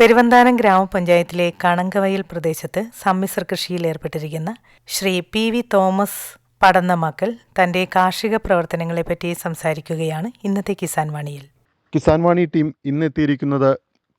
പെരുവന്താനം ഗ്രാമപഞ്ചായത്തിലെ കണങ്കവയൽ പ്രദേശത്ത് സമ്മിശ്ര കൃഷിയിൽ ഏർപ്പെട്ടിരിക്കുന്ന Shri P V Thomas Padanna മക്കൾ തന്റെ കാർഷിക പ്രവർത്തനങ്ങളെപ്പറ്റി സംസാരിക്കുകയാണ് ഇന്നത്തെ കിസാൻ വാണിയിൽ. കിസാൻ വാണി ടീം ഇന്ന് എത്തിയിരിക്കുന്നത്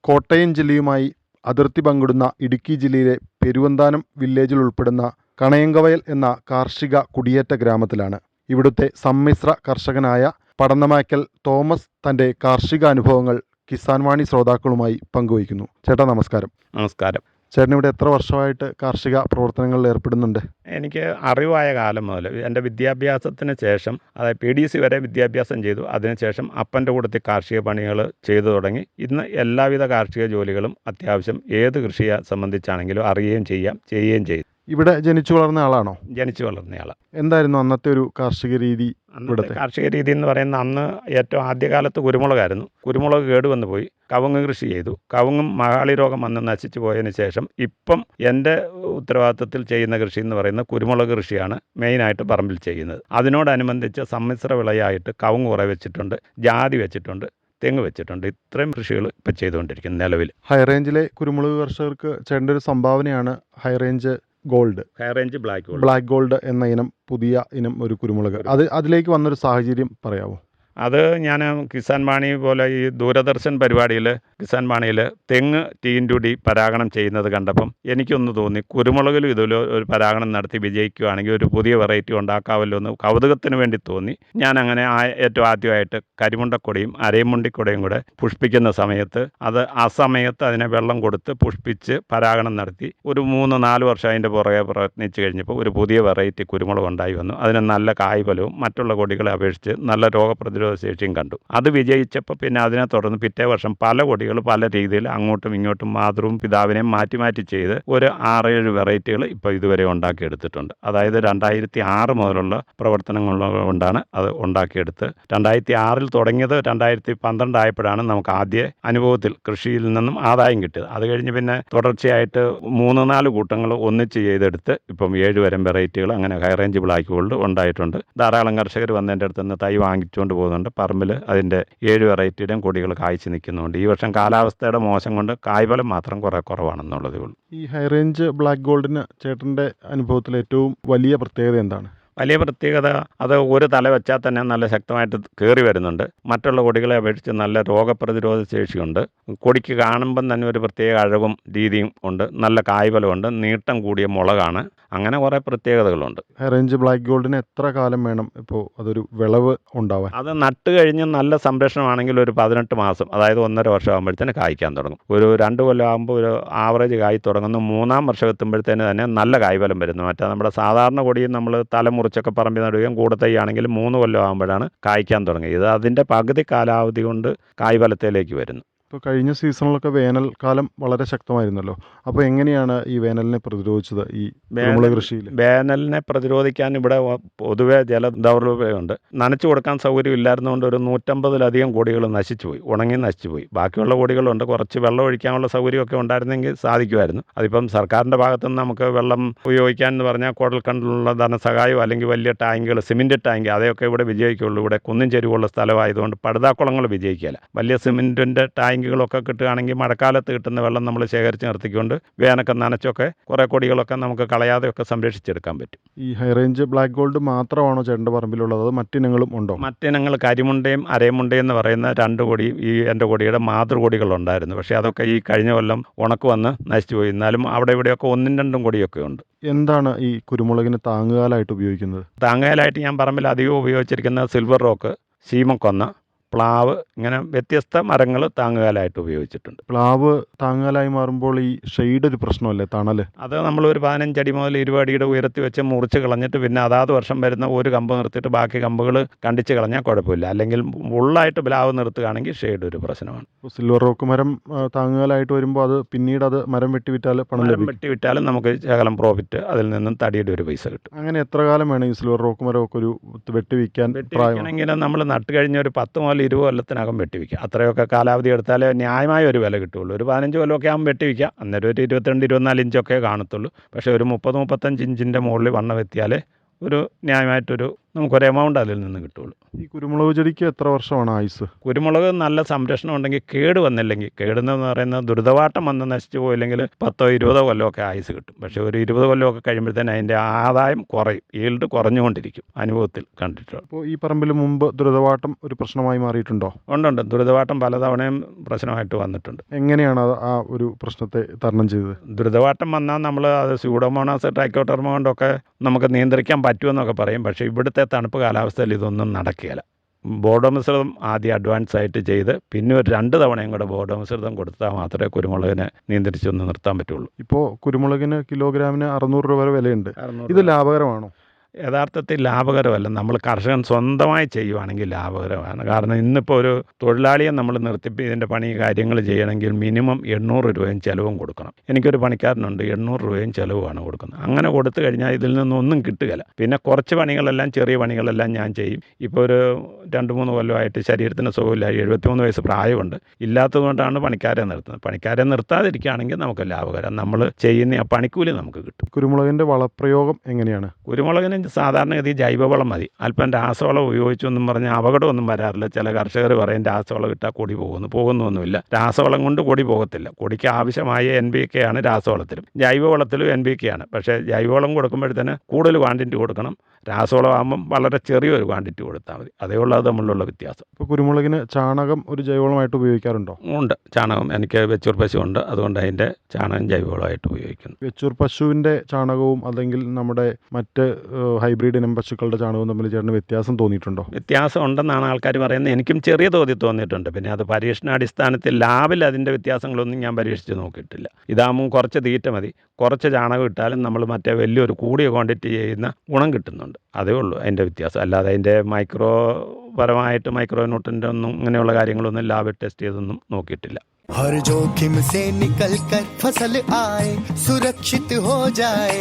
കോട്ടയം ജില്ലയുമായി അതിർത്തി പങ്കിടുന്ന ഇടുക്കി ജില്ലയിലെ പെരുവന്താനം വില്ലേജിൽ ഉൾപ്പെടുന്ന കണയങ്കവയൽ എന്ന കാർഷിക കുടിയേറ്റ ഗ്രാമത്തിലാണ്. ഇവിടുത്തെ സമ്മിശ്ര കർഷകനായ പടന്നമാക്കൽ തോമസ് തന്റെ കാർഷിക അനുഭവങ്ങൾ കിസാൻ വാണി ശ്രോതാക്കളുമായി പങ്കുവയ്ക്കുന്നു. ചേട്ടാ നമസ്കാരം. നമസ്കാരം. ചേട്ടൻ ഇവിടെ എത്ര വർഷമായിട്ട് കാർഷിക പ്രവർത്തനങ്ങളിൽ ഏർപ്പെടുന്നുണ്ട്? എനിക്ക് അറിവായ കാലം മുതൽ എന്റെ വിദ്യാഭ്യാസത്തിന് ശേഷം അതായത് പി ഡി സി വരെ വിദ്യാഭ്യാസം ചെയ്തു. അതിനുശേഷം അപ്പന്റെ കൂട്ടത്തിൽ കാർഷിക പണികൾ ചെയ്തു തുടങ്ങി. ഇന്ന് എല്ലാവിധ കാർഷിക ജോലികളും അത്യാവശ്യം ഏത് കൃഷിയെ സംബന്ധിച്ചാണെങ്കിലും അറിയുകയും ചെയ്യാം ചെയ്യുകയും ചെയ്തു. ഇവിടെ ജനിച്ചു വളർന്ന ആളാണോ? ജനിച്ചു വളർന്ന വളർന്നയാൾ എന്തായിരുന്നു അന്നത്തെ ഒരു കാർഷിക രീതി ഇവിടുത്തെ? കാർഷിക രീതി എന്ന് പറയുന്ന അന്ന് ഏറ്റവും ആദ്യകാലത്ത് കുരുമുളകായിരുന്നു. കുരുമുളക് കേടുവന്ന് പോയി. കവുങ്ങ് കൃഷി ചെയ്തു. കവുങ്ങും മഹാളി രോഗം വന്ന് നശിച്ചു പോയതിന് ശേഷം ഇപ്പം എന്റെ ഉത്തരവാദിത്തത്തിൽ ചെയ്യുന്ന കൃഷി എന്ന് പറയുന്നത് കുരുമുളക് കൃഷിയാണ് മെയിനായിട്ട് പറമ്പിൽ ചെയ്യുന്നത്. അതിനോടനുബന്ധിച്ച് സമ്മിശ്ര വിളയായിട്ട് കവുങ്ങ് കുറേ വെച്ചിട്ടുണ്ട് ജാതി വെച്ചിട്ടുണ്ട് തെങ്ങ് വെച്ചിട്ടുണ്ട്. ഇത്രയും കൃഷികൾ ഇപ്പം ചെയ്തുകൊണ്ടിരിക്കുന്നു നിലവിൽ. ഹൈറേഞ്ചിലെ കുരുമുളക് കർഷകർക്ക് ചെയ്യേണ്ട ഒരു സംഭാവനയാണ് high range gold. High range black gold black gold എന്ന ഇനം പുതിയ ഇനം ഒരു കുരുമുളക്. അത് അതിലേക്ക് വന്നൊരു സാഹചര്യം പറയാമോ അത് ഞാൻ കിസാൻ വാണി പോലെ ഈ ദൂരദർശൻ പരിപാടിയിൽ കിസാൻ വാണിയിൽ തെങ്ങ് ടീന്റുടി പരാഗണം ചെയ്യുന്നത് കണ്ടപ്പം എനിക്കൊന്ന് തോന്നി കുരുമുളകിലും ഇതുപോലെ ഒരു പരാഗണം നടത്തി വിജയിക്കുകയാണെങ്കിൽ ഒരു പുതിയ വെറൈറ്റി ഉണ്ടാക്കാമല്ലോ എന്ന് കൗതുകത്തിന് വേണ്ടി തോന്നി. ഞാൻ അങ്ങനെ ആ ഏറ്റവും ആദ്യമായിട്ട് കരിമുണ്ടക്കൊടിയും അരയമുണ്ടിക്കൊടിയും കൂടെ പുഷ്പിക്കുന്ന സമയത്ത് അത് ആ സമയത്ത് അതിനെ വെള്ളം കൊടുത്ത് പുഷ്പിച്ച് പരാഗണം നടത്തി. ഒരു മൂന്ന് നാല് വർഷം അതിന്റെ പുറകെ പ്രയത്നിച്ച് കഴിഞ്ഞപ്പോൾ ഒരു പുതിയ വെറൈറ്റി കുരുമുളക് ഉണ്ടായി വന്നു. അതിന് നല്ല കായ്ഫലവും മറ്റുള്ള കൊടികളെ അപേക്ഷിച്ച് നല്ല രോഗപ്രതിരോധ ശേഷിയും കണ്ടു. അത് വിജയിച്ചപ്പോൾ പിന്നെ അതിനെ തുടർന്ന് പിറ്റേ വർഷം പല കൊടികൾ പല രീതിയിൽ അങ്ങോട്ടും ഇങ്ങോട്ടും മാതൃവും പിതാവിനെയും മാറ്റി മാറ്റി ചെയ്ത് ഒരു ആറേഴ് വെറൈറ്റികൾ ഇപ്പോൾ ഇതുവരെ ഉണ്ടാക്കിയെടുത്തിട്ടുണ്ട്. അതായത് രണ്ടായിരത്തി ആറ് മുതലുള്ള പ്രവർത്തനങ്ങൾ കൊണ്ടാണ് അത് ഉണ്ടാക്കിയെടുത്ത് രണ്ടായിരത്തി ആറിൽ തുടങ്ങിയത് രണ്ടായിരത്തി പന്ത്രണ്ട് ആയപ്പോഴാണ് നമുക്ക് ആദ്യ അനുഭവത്തിൽ കൃഷിയിൽ നിന്നും ആദായം കിട്ടിയത്. അത് കഴിഞ്ഞ് പിന്നെ തുടർച്ചയായിട്ട് മൂന്ന് നാല് കൂട്ടങ്ങൾ ഒന്നിച്ച് ചെയ്തെടുത്ത് ഇപ്പം ഏഴ് വരം വെറൈറ്റികൾ അങ്ങനെ ഹൈ റേഞ്ച് ബ്ലാക്ക് ഉണ്ടായിട്ടുണ്ട്. ധാരാളം കർഷകർ വന്നതിന്റെ അടുത്ത് നിന്ന് തൈ വാങ്ങിച്ചുകൊണ്ട് പോകുന്നുണ്ട്. പറമ്പിൽ അതിന്റെ ഏഴ് വെറൈറ്റിയുടെയും കൊടികൾ കായ്ച്ചു നിൽക്കുന്നുണ്ട്. ഈ വർഷം കാലാവസ്ഥയുടെ മോശം കൊണ്ട് കായ്ഫലം മാത്രം കുറേ കുറവാണെന്നുള്ളതേ ഉള്ളൂ. ഈ ഹൈറേഞ്ച് ബ്ലാക്ക് ഗോൾഡിന് ചേട്ടന്റെ അനുഭവത്തിൽ ഏറ്റവും വലിയ പ്രത്യേകത എന്താണ്? വലിയ പ്രത്യേകത അത് ഒരു തല വെച്ചാൽ തന്നെ നല്ല ശക്തമായിട്ട് കയറി വരുന്നുണ്ട്. മറ്റുള്ള കൊടികളെ അപേക്ഷിച്ച് നല്ല രോഗപ്രതിരോധ ശേഷിയുണ്ട്. കൊടിക്ക് കാണുമ്പം തന്നെ ഒരു പ്രത്യേക അഴകും രീതിയും ഉണ്ട്. നല്ല കായ്ഫലമുണ്ട്. നീട്ടം കൂടിയ മുളകാണ്. അങ്ങനെ കുറേ പ്രത്യേകതകളുണ്ട്. റേഞ്ച് ബ്ലാക്ക് ഗോൾഡിന് എത്ര കാലം വേണം ഇപ്പോൾ അതൊരു വിളവ് ഉണ്ടാവാൻ? അത് നട്ട് കഴിഞ്ഞ് നല്ല സംരക്ഷണമാണെങ്കിൽ ഒരു പതിനെട്ട് മാസം അതായത് ഒന്നര വർഷം ആകുമ്പോഴത്തേന് കായ്ക്കാൻ തുടങ്ങും. ഒരു രണ്ട് കൊല്ലം ആകുമ്പോൾ ഒരു ആവറേജ് കായ് തുടങ്ങുന്നു. മൂന്നാം വർഷം എത്തുമ്പോഴത്തേന് തന്നെ നല്ല കായ്ഫലം വരുന്നു. മറ്റേ നമ്മുടെ സാധാരണ കൊടിയും നമ്മൾ തലമുറിച്ചൊക്കെ പറമ്പിൽ നടുകയും കൂടത്തൈയാണെങ്കിൽ മൂന്ന് കൊല്ലം ആകുമ്പോഴാണ് കായ്ക്കാൻ തുടങ്ങിയത്. ഇത് പകുതി കാലാവധി കൊണ്ട് കായ്ഫലത്തിലേക്ക് വരുന്നു. ഇപ്പോൾ കഴിഞ്ഞ സീസണിലൊക്കെ വേനൽക്കാലം വളരെ ശക്തമായിരുന്നല്ലോ. അപ്പോൾ എങ്ങനെയാണ് ഈ വേനലിനെ പ്രതിരോധിച്ചത്? ഈ കുരുമുളക് കൃഷിയിൽ? വേനലിനെ പ്രതിരോധിക്കാൻ ഇവിടെ പൊതുവെ ജല ദൗർലഭ്യമുണ്ട് നനച്ചു കൊടുക്കാൻ സൗകര്യം ഇല്ലായിരുന്നുകൊണ്ട് ഒരു നൂറ്റമ്പതിലധികം കോടികൾ നശിച്ചുപോയി. ഉണങ്ങി നശിച്ചുപോയി. ബാക്കിയുള്ള കോടികളുണ്ട്. കുറച്ച് വെള്ളം ഒഴിക്കാനുള്ള സൗകര്യമൊക്കെ ഉണ്ടായിരുന്നെങ്കിൽ സാധിക്കുമായിരുന്നു. അതിപ്പം സർക്കാരിന്റെ ഭാഗത്തു നിന്ന് നമുക്ക് വെള്ളം ഉപയോഗിക്കാൻ എന്ന് പറഞ്ഞാൽ കോടൽ കണ്ടുള്ള ധനസഹായം അല്ലെങ്കിൽ വലിയ ടാങ്കുകൾ സിമെന്റ് ടാങ്ക് അതൊക്കെ ഇവിടെ വിജയിക്കുള്ളൂ ഇവിടെ കുന്നും ചെരുവുള്ള സ്ഥലമായതുകൊണ്ട് പടുതാക്കുളങ്ങൾ വിജയിക്കില്ല വലിയ സിമെന്റിന്റെ ടാങ്ക് ടാങ്കുകളൊക്കെ കിട്ടുകയാണെങ്കിൽ മഴക്കാലത്ത് കിട്ടുന്ന വെള്ളം നമ്മൾ ശേഖരിച്ച് നിർത്തിക്കൊണ്ട് വേനൊക്കെ നനച്ചൊക്കെ കുറേ കൊടികളൊക്കെ നമുക്ക് കളയാതെയൊക്കെ സംരക്ഷിച്ചെടുക്കാൻ പറ്റും. ഈ ഹൈറേഞ്ച് ബ്ലാക്ക് ഗോൾഡ് മാത്രമാണോ ചേട്ടന്റെ പറമ്പിലുള്ളത്? അത് മറ്റിനങ്ങളും ഉണ്ടോ? മറ്റിനങ്ങൾ കരിമുണ്ടയും അരയമുണ്ടയും എന്ന് പറയുന്ന രണ്ട് കൊടി ഈ എന്റെ കൊടിയുടെ മാതൃകൊടികളുണ്ടായിരുന്നു. പക്ഷേ അതൊക്കെ ഈ കഴിഞ്ഞ കൊല്ലം ഉണക്ക് വന്ന് നശിച്ചു പോയി. എന്നാലും അവിടെ ഇവിടെയൊക്കെ ഒന്നും രണ്ടും കൊടിയൊക്കെ ഉണ്ട്. എന്താണ് ഈ കുരുമുളകിന് താങ്ങുകാലായിട്ട് ഉപയോഗിക്കുന്നത്? താങ്ങുകാലായിട്ട് ഞാൻ പറമ്പിൽ അധികം ഉപയോഗിച്ചിരിക്കുന്ന സിൽവർ റോക്ക് ശീമക്കൊന്ന പ്ലാവ് ഇങ്ങനെ വ്യത്യസ്ത മരങ്ങൾ താങ്ങുകാലായിട്ട് ഉപയോഗിച്ചിട്ടുണ്ട്. പ്ലാവ് താങ്ങുകാലായി മാറുമ്പോൾ ഈ ഷെയ്ഡ് ഒരു പ്രശ്നമല്ലേ? തണൽ. അത് നമ്മൾ ഒരു പതിനഞ്ചടി മുതൽ ഇരുപടിയുടെ അടിയുടെ ഉയരത്തി വെച്ച് മുറിച്ച് കളഞ്ഞിട്ട് പിന്നെ അതാത് വർഷം വരുന്ന ഒരു കമ്പ് നിർത്തിയിട്ട് ബാക്കി കമ്പുകൾ കണ്ടിച്ച് കളഞ്ഞാൽ കുഴപ്പമില്ല. അല്ലെങ്കിൽ ഉള്ളായിട്ട് പ്ലാവ് നിർത്തുകയാണെങ്കിൽ ഷെയ്ഡ് ഒരു പ്രശ്നമാണ്. സിൽവർ റോക്ക് മരം താങ്ങുകാലായിട്ട് വരുമ്പോൾ അത് പിന്നീട് അത് മരം വെട്ടി വിറ്റാൽ പണം മരം ലഭിക്കും. വെട്ടി വിറ്റാലും നമുക്ക് ശകലം പ്രോഫിറ്റ് അതിൽ നിന്നും തടിയുടെ ഒരു പൈസ കിട്ടും. അങ്ങനെ എത്ര കാലം വേണം ഈ സിൽവർ റോക്ക് മരം ഒക്കെ ഒരു വെട്ടി വിൽക്കാൻ പ്രായം? വെട്ടിവെക്കണമെങ്കിൽ നമ്മൾ നട്ട് കഴിഞ്ഞ ഒരു പത്ത് മുതൽ ഇരുപത് കൊല്ലത്തിനകം വെട്ടിവെക്കുക. അത്രയൊക്കെ കാലാവധി എടുത്താലേ ന്യായമായ ഒരു വില കിട്ടുള്ളൂ ഒരു പതിനഞ്ച് കൊല്ലമൊക്കെ ആകുമ്പോൾ വെട്ടിവെക്കുക. അന്നേരം ഒരു ഇരുപത്തിരണ്ട് ഇരുപത്തിനാല് ഇഞ്ചൊക്കെ കാണത്തുള്ളൂ. പക്ഷേ ഒരു മുപ്പത് മുപ്പത്തഞ്ച് ഇഞ്ചിന്റെ മുകളിൽ വണ്ണം എത്തിയാലേ ഒരു ന്യായമായിട്ടൊരു നമുക്കൊരു എമൗണ്ട് അതിൽ നിന്ന് കിട്ടുള്ളൂ. ഈ കുരുമുളക് ചെടിക്ക് എത്ര വർഷമാണ് ആയുസ്? കുരുമുളക് നല്ല സംരക്ഷണം ഉണ്ടെങ്കിൽ കേട് വന്നില്ലെങ്കിൽ കേടുന്നതെന്ന് പറയുന്നത് ദുരിതവാട്ടം വന്ന് നശിച്ചു പോയില്ലെങ്കിൽ പത്തോ ഇരുപതോ കൊല്ലമൊക്കെ ആയുസ് കിട്ടും. പക്ഷേ ഒരു ഇരുപത് കൊല്ലമൊക്കെ കഴിയുമ്പോഴത്തേന് അതിന്റെ ആദായം കുറയും ഈൽഡ് കുറഞ്ഞുകൊണ്ടിരിക്കും അനുഭവത്തിൽ കണ്ടിട്ടുണ്ട് അപ്പോൾ ഈ പറമ്പിൽ മുമ്പ് ദുരിതവാട്ടം ഒരു പ്രശ്നമായി മാറിയിട്ടുണ്ടോ? ഉണ്ടുണ്ട് ദുരിതവാട്ടം പലതവണയും പ്രശ്നമായിട്ട് വന്നിട്ടുണ്ട്. എങ്ങനെയാണ് ആ ഒരു പ്രശ്നത്തെ തരണം ചെയ്തത്? ദുരിതവാട്ടം വന്നാൽ നമ്മൾ അത് സ്യൂഡോമോണാസ് ട്രൈക്കോട്ടർമോണ്ടൊക്കെ നമുക്ക് നിയന്ത്രിക്കാൻ പറ്റുമെന്നൊക്കെ പറയും. പക്ഷേ ഇവിടുത്തെ തണുപ്പ് കാലാവസ്ഥയിൽ ഇതൊന്നും നടക്കുകയില്ല. ബോർഡോ മിശ്രിതം ആദ്യം അഡ്വാൻസ് ആയിട്ട് ചെയ്ത് പിന്നെ ഒരു രണ്ട് തവണയും കൂടെ ബോർഡോ മിശ്രിതം കൊടുത്താൽ മാത്രമേ കുരുമുളകിനെ നിയന്ത്രിച്ചൊന്ന് നിർത്താൻ പറ്റുള്ളൂ. ഇപ്പോൾ കുരുമുളകിന് കിലോഗ്രാമിന് അറുന്നൂറ് രൂപ വരെ വിലയുണ്ട്. ഇത് ലാഭകരമാണോ? യഥാർത്ഥത്തിൽ ലാഭകരമല്ല. നമ്മൾ കർഷകൻ സ്വന്തമായി ചെയ്യുവാണെങ്കിൽ ലാഭകരമാണ്. കാരണം ഇന്നിപ്പോൾ ഒരു തൊഴിലാളിയെ നമ്മൾ നിർത്തിപ്പി ഇതിന്റെ പണി കാര്യങ്ങൾ ചെയ്യണമെങ്കിൽ മിനിമം എണ്ണൂറ് രൂപയും ചിലവും കൊടുക്കണം. എനിക്കൊരു പണിക്കാരനുണ്ട് എണ്ണൂറ് രൂപയും ചിലവുമാണ് കൊടുക്കുന്നത്. അങ്ങനെ കൊടുത്തു കഴിഞ്ഞാൽ ഇതിൽ നിന്നൊന്നും കിട്ടുകയില്ല. പിന്നെ കുറച്ച് പണികളെല്ലാം ചെറിയ പണികളെല്ലാം ഞാൻ ചെയ്യും. ഇപ്പോൾ ഒരു രണ്ട് മൂന്ന് കൊല്ലമായിട്ട് ശരീരത്തിന് സുഖമില്ല എഴുപത്തിമൂന്ന് വയസ്സ് പ്രായമുണ്ട്. ഇല്ലാത്തതുകൊണ്ടാണ് പണിക്കാരെ നിർത്തുന്നത്. പണിക്കാരെ നിർത്താതിരിക്കുകയാണെങ്കിൽ നമുക്ക് ലാഭകരം. നമ്മൾ ചെയ്യുന്ന ആ പണിക്കൂലി നമുക്ക് കിട്ടും. കുരുമുളകിന്റെ വളപ്രയോഗം എങ്ങനെയാണ്? കുരുമുളകിന് സാധാരണഗതി ജൈവവളം മതി. അല്പം രാസവളം ഉപയോഗിച്ചൊന്നും പറഞ്ഞ് അപകടമൊന്നും വരാറില്ല. ചില കർഷകർ പറയും രാസവളം ഇട്ടാൽ കൊടി പോകുന്നു. പോകുന്നൊന്നുമില്ല. രാസവളം കൊണ്ട് കൊടി പോകത്തില്ല. കൊടിക്ക് ആവശ്യമായ എൻ ബി കെ ആണ് രാസവളത്തിലും. ജൈവവളത്തിലും എൻ ബി കെ ആണ്. പക്ഷേ ജൈവവളം കൊടുക്കുമ്പോഴത്തേന് കൂടുതൽ ക്വാണ്ടിറ്റി കൊടുക്കണം. രാസവളം ആകുമ്പം വളരെ ചെറിയൊരു ക്വാണ്ടിറ്റി കൊടുത്താൽ മതി. അതേ ഉള്ളൂ അത് തമ്മിലുള്ള വ്യത്യാസം. ഇപ്പോൾ കുരുമുളകിന് ചാണകം ഒരു ജൈവവളമായിട്ട് ഉപയോഗിക്കാറുണ്ടോ? ഉണ്ട്. ചാണകം എനിക്ക് വെച്ചൂർ പശു ഉണ്ട് അതുകൊണ്ട് അതിന്റെ ചാണകം ജൈവവളമായിട്ട് ഉപയോഗിക്കുന്നു. വെച്ചൂർ പശുവിന്റെ ചാണകവും അല്ലെങ്കിൽ നമ്മുടെ മറ്റ് ഹൈബ്രിഡ് ഇനം പശുക്കളുടെ ചാണകവും തമ്മിൽ ചേട്ടന് വ്യത്യാസം തോന്നിയിട്ടുണ്ടോ? വ്യത്യാസം ഉണ്ടെന്നാണ് ആൾക്കാർ പറയുന്നത്. എനിക്കും ചെറിയ തോതിൽ തോന്നിയിട്ടുണ്ട്. പിന്നെ അത് പരീക്ഷണാടിസ്ഥാനത്തിൽ ലാബിൽ അതിന്റെ വ്യത്യാസങ്ങളൊന്നും ഞാൻ പരീക്ഷിച്ച് നോക്കിയിട്ടില്ല. ഇതാകുമ്പോൾ കുറച്ച് തീറ്റ മതി. കുറച്ച് ചാണകം ഇട്ടാലും നമ്മൾ മറ്റേ വലിയൊരു കൂടിയ ക്വാണ്ടിറ്റി ചെയ്യുന്ന ഗുണം കിട്ടുന്നുണ്ട് അതേ ഉള്ളൂ അതിൻ്റെ വ്യത്യാസം അല്ലാതെ അതിൻ്റെ മൈക്രോ പരമായിട്ട് മൈക്രോ ന്യൂട്രൻ്റെ ഒന്നും ഇങ്ങനെയുള്ള കാര്യങ്ങളൊന്നും ലാബിൽ ടെസ്റ്റ് ചെയ്തൊന്നും നോക്കിയിട്ടില്ല हर जोखिम से निकल कर फसल आए सुरक्षित हो जाए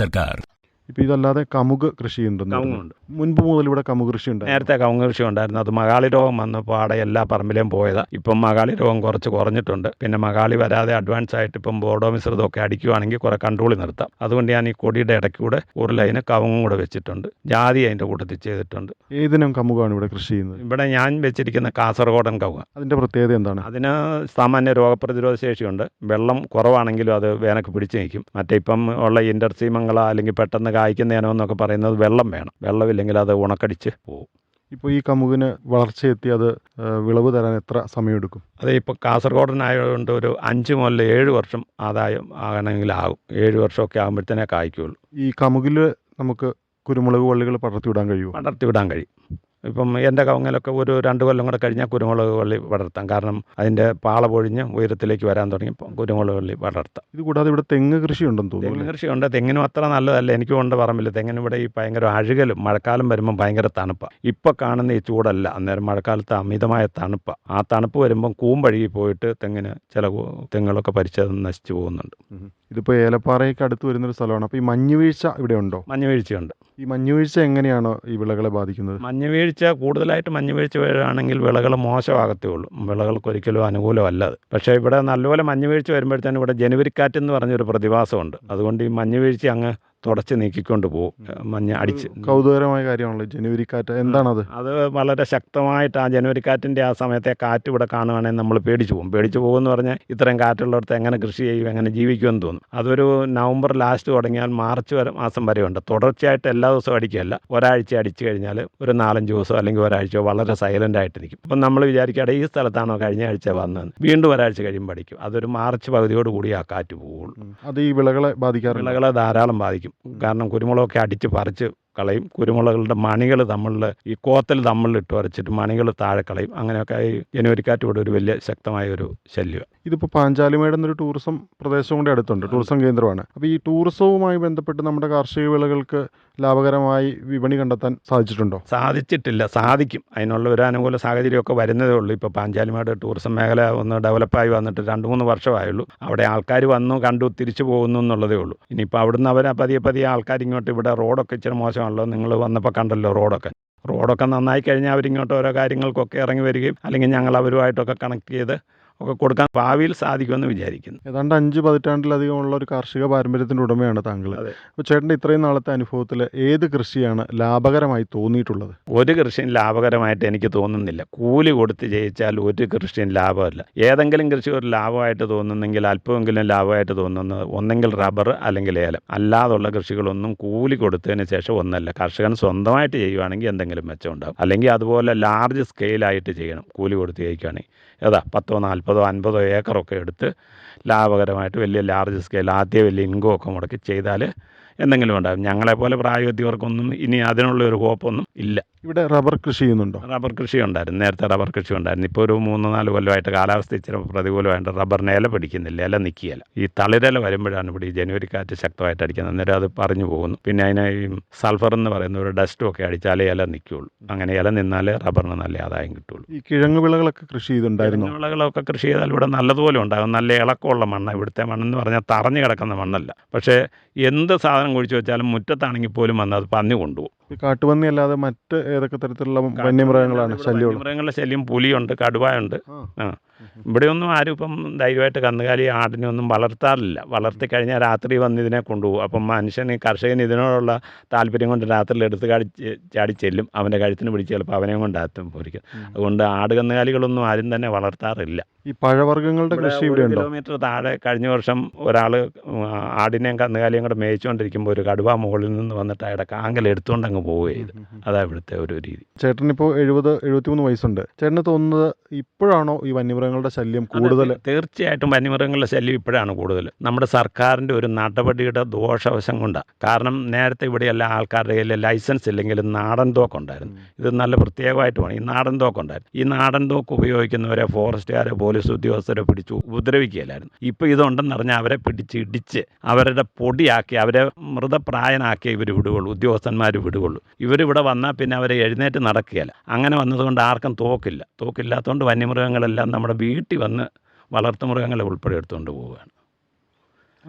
सरकार। ഇപ്പോൾ ഇതല്ലാതെ കമുക് കൃഷി. കവുങ്ങുണ്ട് മുൻപ് മുതൽ ഇവിടെ കമുക് കൃഷി ഉണ്ട് നേരത്തെ കവുങ്ങ് കൃഷി ഉണ്ടായിരുന്നു. അത് മകാളി രോഗം വന്നപ്പോൾ അവിടെ എല്ലാ പറമ്പിലും പോയതാ. ഇപ്പം മകാളി രോഗം കുറച്ച് കുറഞ്ഞിട്ടുണ്ട്. പിന്നെ മകാളി വരാതെ അഡ്വാൻസ് ആയിട്ട് ഇപ്പം ബോർഡോ മിശ്രിതമൊക്കെ അടിക്കുവാണെങ്കിൽ കുറെ കൺട്രോളിൽ നിർത്താം. അതുകൊണ്ട് ഞാൻ ഈ കൊടിയുടെ ഇടയ്ക്കൂടെ ഒരു ലൈന് കവുങ്ങും കൂടെ വെച്ചിട്ടുണ്ട്. ജാതി അതിന്റെ കൂട്ടത്തിൽ ചെയ്തിട്ടുണ്ട്. ഏതിനും കമുകാണ് ഇവിടെ കൃഷി ചെയ്യുന്നത്? ഇവിടെ ഞാൻ വെച്ചിരിക്കുന്ന കാസർഗോഡൻ കവുങ്ങ. അതിന്റെ പ്രത്യേകത എന്താണ്? അതിന് സാമാന്യ രോഗപ്രതിരോധ ശേഷിയുണ്ട്. വെള്ളം കുറവാണെങ്കിലും അത് വേനക്ക് പിടിച്ചു നിൽക്കും. മറ്റേ ഇപ്പം ഉള്ള ഇൻഡർസീമങ്ങളോ അല്ലെങ്കിൽ പെട്ടെന്ന് കായ്ക്കുന്നതിനോ എന്നൊക്കെ പറയുന്നത് വെള്ളം വേണം. വെള്ളമില്ലെങ്കിൽ അത് ഉണക്കടിച്ച് പോകും ഇപ്പോൾ ഈ കമുകിന് വളർച്ചയെത്തി അത് വിളവ് തരാൻ എത്ര സമയമെടുക്കും? അത് ഇപ്പോൾ കാസർഗോഡനായതുകൊണ്ട് ഒരു അഞ്ച് മുതൽ ഏഴ് വർഷം ആദായം ആകണമെങ്കിൽ ആകും. ഏഴ് വർഷമൊക്കെ ആകുമ്പോഴത്തേനേ കായ്ക്കുള്ളൂ. ഈ കമുകിൽ നമുക്ക് കുരുമുളക് വള്ളികൾ പടർത്തി വിടാൻ പടർത്തിവിടാൻ പടർത്തി വിടാൻ കഴിയും. ഇപ്പം എന്റെ കവങ്ങലൊക്കെ ഒരു രണ്ട് കൊല്ലം കൂടെ കഴിഞ്ഞാൽ കുരുമുളക് വള്ളി വളർത്താം. കാരണം അതിന്റെ പാള പൊഴിഞ്ഞ് ഉയരത്തിലേക്ക് വരാൻ തുടങ്ങി കുരുമുളക് വള്ളി വളർത്താം. ഇത് കൂടാതെ ഇവിടെ തെങ്ങ് കൃഷി ഉണ്ടെന്ന് തെങ്ങ് കൃഷി ഉണ്ട് കൃഷിയുണ്ട്. തെങ്ങിനും അത്ര നല്ലതല്ല. എനിക്ക് ഉണ്ട് പറമ്പില്ല തെങ്ങിന് ഇവിടെ ഈ ഭയങ്കര അഴുകലും മഴക്കാലം വരുമ്പോൾ ഭയങ്കര തണുപ്പാണ് ഇപ്പോൾ കാണുന്ന ഈ ചൂടല്ല. അന്നേരം മഴക്കാലത്ത് അമിതമായ തണുപ്പാണ് ആ തണുപ്പ് വരുമ്പം കൂമ്പഴുകി പോയിട്ട് തെങ്ങിന് ചില തെങ്ങുകളൊക്കെ പരിച്ചത് നശിച്ചു പോകുന്നുണ്ട്. ഇതിപ്പോൾ ഏലപ്പാറയ്ക്ക് അടുത്ത് വരുന്നൊരു സ്ഥലമാണ്. അപ്പോൾ ഈ മഞ്ഞുവീഴ്ച ഇവിടെ ഉണ്ടോ? മഞ്ഞുവീഴ്ചയുണ്ട്. ഈ മഞ്ഞുവീഴ്ച എങ്ങനെയാണ് ഈ വിളകളെ ബാധിക്കുന്നത്? മഞ്ഞുവീഴ്ച കൂടുതലായിട്ട് മഞ്ഞുവീഴ്ച വീഴ്ച വീഴുകയാണെങ്കിൽ വിളകൾ മോശമാകത്തേ ഉള്ളൂ വിളകൾക്ക് ഒരിക്കലും അനുകൂലമല്ല അത്. പക്ഷേ ഇവിടെ നല്ലപോലെ മഞ്ഞുവീഴ്ച വരുമ്പോഴത്തേനും ഇവിടെ ജനുവരിക്കാറ്റ് എന്ന് പറഞ്ഞൊരു പ്രതിഭാസമുണ്ട്. അതുകൊണ്ട് ഈ മഞ്ഞുവീഴ്ച അങ്ങ് തുടച്ച് നീക്കിക്കൊണ്ട് പോകും മഞ്ഞ അടിച്ച്. കൗതുകരമായ കാര്യമാണല്ലോ. ജനുവരി കാറ്റ് എന്താണത് അത് വളരെ ശക്തമായിട്ട് ആ ജനുവരി കാറ്റിന്റെ ആ സമയത്തെ കാറ്റ് ഇവിടെ കാണുകയാണെങ്കിൽ നമ്മൾ പേടിച്ചു പോകും. പേടിച്ചു പോകുമെന്ന് പറഞ്ഞാൽ ഇത്രയും കാറ്റുള്ളിടത്ത് എങ്ങനെ കൃഷി ചെയ്യും എങ്ങനെ ജീവിക്കുമെന്ന് തോന്നും. അതൊരു നവംബർ ലാസ്റ്റ് തുടങ്ങിയാൽ മാർച്ച് വരെ മാസം വരെ ഉണ്ട്. തുടർച്ചയായിട്ട് എല്ലാ ദിവസവും അടിക്കുകയല്ല. ഒരാഴ്ച അടിച്ചു കഴിഞ്ഞാൽ ഒരു നാലഞ്ച് ദിവസം അല്ലെങ്കിൽ ഒരാഴ്ച വളരെ സൈലന്റ് ആയിട്ട് നിൽക്കും. അപ്പം നമ്മൾ വിചാരിക്കാതെ ഈ സ്ഥലത്താണോ കഴിഞ്ഞ ആഴ്ച വന്നത് വീണ്ടും ഒരാഴ്ച കഴിയുമ്പോൾ അടിക്കും. അതൊരു മാർച്ച് പകുതിയോട് കൂടി ആ കാറ്റ് പോവുള്ളൂ അത് ഈ വിളകളെ ബാധിക്കാറ് വിളകളെ ധാരാളം ബാധിക്കും. കാരണം കുരുമുളകൊക്കെ അടിച്ച് പറിച്ച് കളയും. കുരുമുളകളുടെ മണികൾ തമ്മിൽ ഈ കോത്തൽ തമ്മിൽ ഇട്ട് വരച്ചിട്ട് മണികൾ താഴെ കളയും. അങ്ങനെയൊക്കെ ഈ ജനുവരിക്കാറ്റ് ഇവിടെ ഒരു വലിയ ശക്തമായ ഒരു ശല്യം ഇതിപ്പോൾ പാഞ്ചാലിമേട് എന്നൊരു ടൂറിസം പ്രദേശം കൂടി അടുത്തുണ്ട്. ടൂറിസം കേന്ദ്രമാണ്. അപ്പോൾ ഈ ടൂറിസവുമായി ബന്ധപ്പെട്ട് നമ്മുടെ കാർഷിക വിളകൾക്ക് ലാഭകരമായി വിപണി കണ്ടെത്താൻ സാധിച്ചിട്ടുണ്ടോ? സാധിച്ചിട്ടില്ല. സാധിക്കും. അതിനുള്ള ഒരു അനുകൂല സാഹചര്യമൊക്കെ വരുന്നതേ ഉള്ളൂ. ഇപ്പോൾ പാഞ്ചാലിമാട് ടൂറിസം മേഖല ഒന്ന് ഡെവലപ്പായി വന്നിട്ട് രണ്ട് മൂന്ന് വർഷമായുള്ളൂ. അവിടെ ആൾക്കാർ വന്നു കണ്ടു തിരിച്ചു പോകുന്നു എന്നുള്ളതേ ഉള്ളൂ. ഇനിയിപ്പോൾ അവിടുന്ന് അവർ പതിയെ പതിയെ ആൾക്കാർ ഇങ്ങോട്ട് ഇവിടെ റോഡൊക്കെ ഇച്ചിരി മോശമാണല്ലോ. നിങ്ങൾ വന്നപ്പോൾ കണ്ടല്ലോ റോഡൊക്കെ. റോഡൊക്കെ നന്നായി കഴിഞ്ഞാൽ അവരിങ്ങോട്ട് ഓരോ കാര്യങ്ങൾക്കൊക്കെ ഇറങ്ങി വരികയും അല്ലെങ്കിൽ ഞങ്ങൾ അവരുമായിട്ടൊക്കെ കണക്ട് ചെയ്ത് ഒക്കെ കൊടുക്കാൻ ഭാവിയിൽ സാധിക്കുമെന്ന് വിചാരിക്കുന്നു. ഏതാണ്ട് അഞ്ച് പതിറ്റാണ്ടിലധികമുള്ള ഒരു കാർഷിക പാരമ്പര്യത്തിന്റെ ഉടമയാണ് താങ്കൾ അപ്പോൾ ചേട്ടന്റെ ഇത്രയും നാളത്തെ അനുഭവത്തിൽ ഏത് കൃഷിയാണ് ലാഭകരമായി തോന്നിയിട്ടുള്ളത്? ഒരു കൃഷിയും ലാഭകരമായിട്ട് എനിക്ക് തോന്നുന്നില്ല. കൂലി കൊടുത്ത് ജയിച്ചാൽ ഒരു കൃഷിയും ലാഭമല്ല. ഏതെങ്കിലും കൃഷി ഒരു ലാഭമായിട്ട് തോന്നുന്നെങ്കിൽ അല്പമെങ്കിലും ലാഭമായിട്ട് തോന്നുന്നത് ഒന്നെങ്കിൽ റബ്ബർ അല്ലെങ്കിൽ ഏലം. അല്ലാതുള്ള കൃഷികളൊന്നും കൂലി കൊടുത്തതിന് ശേഷം ഒന്നല്ല. കർഷകൻ സ്വന്തമായിട്ട് ചെയ്യുവാണെങ്കിൽ എന്തെങ്കിലും മെച്ചമുണ്ടാകും. അല്ലെങ്കിൽ അതുപോലെ ലാർജ് സ്കെയിലായിട്ട് ചെയ്യണം. കൂലി കൊടുത്ത് ജയിക്കുകയാണെങ്കിൽ ഏതാ പത്തോ നാൽപ്പതോ അൻപതോ ഏക്കറൊക്കെ എടുത്ത് ലാഭകരമായിട്ട് വലിയ ലാർജ് സ്കെയിൽ ആദ്യം വലിയ ഇൻകം ഒക്കെ മുടക്കി ചെയ്താൽ എന്തെങ്കിലും ഉണ്ടാകും ഞങ്ങളെപ്പോലെ പ്രായവ്യക്തികൾക്കൊന്നും ഇനി അതിനുള്ള ഒരു ഹോപ്പൊന്നും ഇല്ല. ഇവിടെ റബ്ബർ കൃഷി ചെയ്യുന്നുണ്ടോ? റബ്ബർ കൃഷി ഉണ്ടായിരുന്നു. നേരത്തെ റബ്ബർ കൃഷി ഉണ്ടായിരുന്നു. ഇപ്പോൾ ഒരു മൂന്ന് നാല് കൊല്ലമായിട്ട് കാലാവസ്ഥ ഇച്ചിരി പ്രതികൂലമായിട്ട് റബ്ബറിന് ഇല പിടിക്കുന്നില്ല ഇല നിൽക്കുകയില്ല ഈ തളിരില വരുമ്പോഴാണ് ഇവിടെ ഈ ജനുവരി കാറ്റ് ശക്തമായിട്ട് അടിക്കുന്നത്. അന്നേരം അത് പറഞ്ഞു പോകുന്നു. പിന്നെ അതിനെ ഈ സൾഫർ എന്ന് പറയുന്ന ഒരു ഡസ്റ്റും ഒക്കെ അടിച്ചാലേ ഇല നിൽക്കുകയുള്ളൂ അങ്ങനെ ഇല നിന്നാലേ റബ്ബറിന് നല്ല ആദായം കിട്ടുള്ളൂ. ഈ കിഴങ്ങ് വിളകളൊക്കെ കൃഷി ചെയ്തുണ്ടായിരുന്നു വിളകളൊക്കെ കൃഷി ചെയ്താൽ ഇവിടെ നല്ലതുപോലെ ഉണ്ടാകും. നല്ല ഇളക്കമുള്ള മണ്ണ്. ഇവിടുത്തെ മണ്ണെന്ന് പറഞ്ഞാൽ തറഞ്ഞു കിടക്കുന്ന മണ്ണല്ല. പക്ഷേ എന്ത് സാധനം കുഴിച്ച് വെച്ചാലും മുറ്റത്താണെങ്കിൽ പോലും വന്ന് അത് പന്നി കൊണ്ടുപോകും. കാട്ടുപന്നി അല്ലാതെ മറ്റ് ഏതൊക്കെ തരത്തിലുള്ള വന്യമൃഗങ്ങളാണ് ശല്യം മൃഗങ്ങളുടെ ശല്യം പുലിയുണ്ട് കടുവയുണ്ട്. ആ. ഇവിടെയൊന്നും ആരും ഇപ്പം ധൈര്യമായിട്ട് കന്നുകാലി ആടിനെ ഒന്നും വളർത്താറില്ല. വളർത്തി കഴിഞ്ഞാൽ രാത്രി വന്ന് ഇതിനെ കൊണ്ടുപോകും. അപ്പം മനുഷ്യന് കർഷകന് ഇതിനോടുള്ള താല്പര്യം കൊണ്ട് രാത്രിയിൽ എടുത്ത് കാടി ചാടി ചെല്ലും. അവന്റെ കഴുത്തിന് പിടിച്ച് ചിലപ്പോൾ അവനെയും കൊണ്ട് അകത്തും പോരിക്കും. അതുകൊണ്ട് ആട് കന്നുകാലികളൊന്നും ആരും തന്നെ വളർത്താറില്ല. ഈ പഴവർഗങ്ങളുടെ കൃഷി ഇവിടെ ഉണ്ടോ? കിലോമീറ്റർ താഴെ കഴിഞ്ഞ വർഷം ഒരാൾ ആടിനെയും കന്നുകാലിയും കൂടെ മേയിച്ചുകൊണ്ടിരിക്കുമ്പോൾ ഒരു കടുവ മുകളിൽ നിന്ന് വന്നിട്ട് അയാളുടെ കാങ്കൽ എടുത്തുകൊണ്ട് അങ്ങ് ചെയ്തു അതാ ഇവിടുത്തെ ഒരു രീതി. ചേട്ടനിപ്പോൾ എഴുപത് എഴുപത്തിമൂന്ന് വയസ്സുണ്ട്. ചേട്ടന് തോന്നുന്നത് ഇപ്പോഴാണോ ഈ വന്യമൃഗങ്ങളുടെ ശല്യം കൂടുതൽ തീർച്ചയായിട്ടും വന്യമൃഗങ്ങളുടെ ശല്യം ഇപ്പോഴാണ് കൂടുതൽ നമ്മുടെ സർക്കാരിന്റെ ഒരു നടപടിയുടെ ദോഷവശം കൊണ്ടാണ് കാരണം നേരത്തെ ഇവിടെയെല്ലാം ആൾക്കാരുടെ കയ്യിൽ ലൈസൻസ് ഇല്ലെങ്കിലും നാടൻ തോക്കുണ്ടായിരുന്നു ഇത് നല്ല പ്രത്യേകമായിട്ട് വേണം. ഈ നാടൻ തോക്കുണ്ടായിരുന്നു ഈ നാടൻ തോക്ക് ഉപയോഗിക്കുന്നവരെ ഫോറസ്റ്റുകാരെ പോലീസ് ഉദ്യോഗസ്ഥരെ പിടിച്ചു ഉപദ്രവിക്കുകയില്ലായിരുന്നു. ഇപ്പോൾ ഇതുണ്ടെന്ന് പറഞ്ഞാൽ അവരെ പിടിച്ച് ഇടിച്ച് അവരുടെ പൊടിയാക്കി അവരെ മൃതപ്രായനാക്കി ഇവർ വിടുകയുള്ളൂ ഉദ്യോഗസ്ഥന്മാർ വിടുകയുള്ളൂ. ഇവരിവിടെ വന്നാൽ പിന്നെ അവരെ എഴുന്നേറ്റ് നടക്കുകയില്ല. അങ്ങനെ വന്നതുകൊണ്ട് ആർക്കും തോക്കില്ല. തോക്കില്ലാത്തതുകൊണ്ട് വന്യമൃഗങ്ങളെല്ലാം നമ്മുടെ വീട്ടിൽ വന്ന് വളർത്തുമൃഗങ്ങളെ ഉൾപ്പെടെ എടുത്തുകൊണ്ട് പോവുകയാണ്.